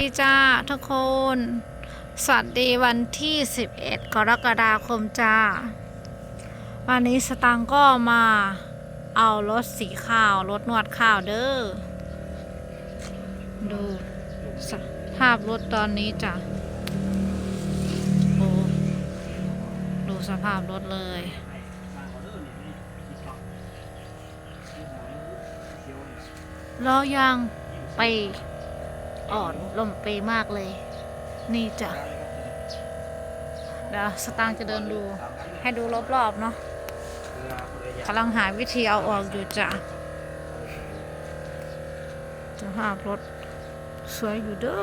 ดีจ้าทุกคน สวัสดีวันที่ 11 กรกฎาคมจ้า วันนี้สตังค์ก็มาเอารถสีข้าวรถนวดข้าวเด้อ ดูสภาพรถตอนนี้จ้ะโอ้ดูสภาพรถเลยล้อยางไป อ่อนลมไปมากเลย นี่จ้ะเดี๋ยวสตางค์จะเดินดู ให้ดูรอบๆเนาะกำลังหาวิธีเอาออกอยู่จ้ะสภาพรถสวยอยู่เด้อ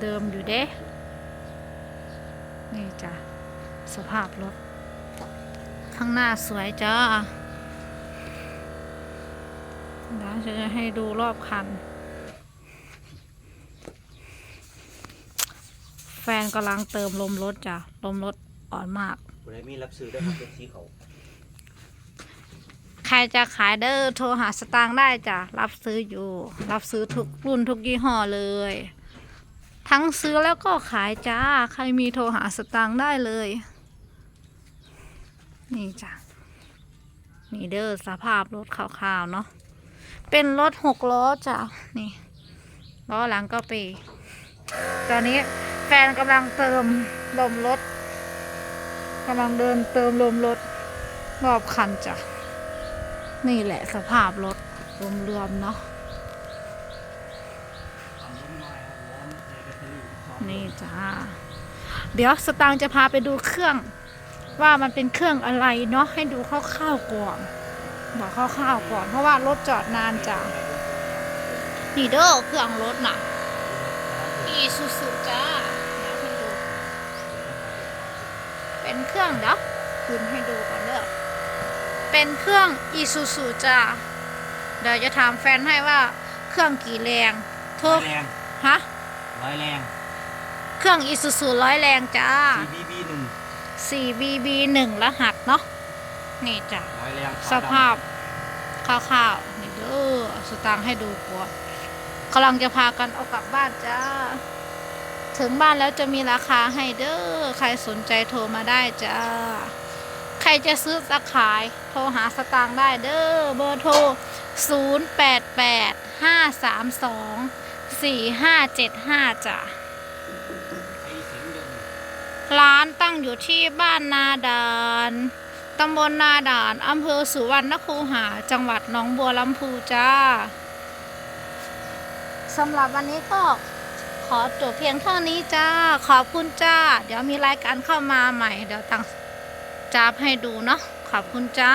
เดิมอยู่เด้ นี่จ้ะสภาพรถ ข้างหน้าสวยจ้าเดี๋ยวจะให้ดูรอบคัน ฟนกำลังเติมลมรถจ้ะ ลมรถอ่อนมากบริมีรับซื้อได้ครับเป็นสีเขาใครจะขายเด้อโทรหาสตางค์ได้จ้ะ รับซื้ออยู่ รับซื้อทุกรุ่นทุกยี่ห้อเลย ทั้งซื้อแล้วก็ขายจ้า ใครมีโทรหาสตางค์ได้เลย นี่จ้ะ นี่เด้อสภาพรถขาวๆเนาะ เป็นรถหกล้อจ้ะ นี่ล้อหลังก็ปีตอนนี้ แฟนกำลังเติมลมรถกำลังเดินเติมลมรถรอบคันจ้ะ นี่แหละสภาพรถรวมๆเนาะนี่จ้า เดี๋ยวสตางค์จะพาไปดูเครื่อง ว่ามันเป็นเครื่องอะไรเนาะให้ดูคร่าวๆก่อนบอกคร่าวๆก่อน เพราะว่ารถจอดนานจ้ะนี่เด้อเครื่องรถน่ะอีซูซูจ้า เป็นเครื่องเดี๋ยวคืนให้ดูก่อนเด้อเป็นเครื่องอีซูซูจ้าเดี๋ยวจะถามแฟนให้ว่าเครื่องกี่แรงโทรร้อยแรงฮะร้อยแรง เครื่องอีซูซูร้อยแรงจ้า CBB หนึ่ง 4BB 1รหัสเนาะนี่จ้ะร้อยแรงสภาพคร่าวๆนี่เด้อสตางค์ให้ดูก่อนกำลังจะพากันเอากลับบ้านจ้า ถึงบ้านแล้วจะมีราคาให้เด้อ ใครสนใจโทรมาได้จ้า ใครจะซื้อจะขาย โทรหาสตางค์ได้เด้อ เบอร์โทร 0 8 8 5 3 2 4 5 7 5จ้ะ ร้านตั้งอยู่ที่บ้านนาดาน ตำบลนาดาน อำเภอสุวรรณคูหา จังหวัดหนองบัวลำพูจ้า สำหรับวันนี้ก็ ขอจบเพียงเท่านี้จ้า ขอบคุณจ้า เดี๋ยวมีรายการเข้ามาใหม่ เดี๋ยวตั้งจับให้ดูเนาะ ขอบคุณจ้า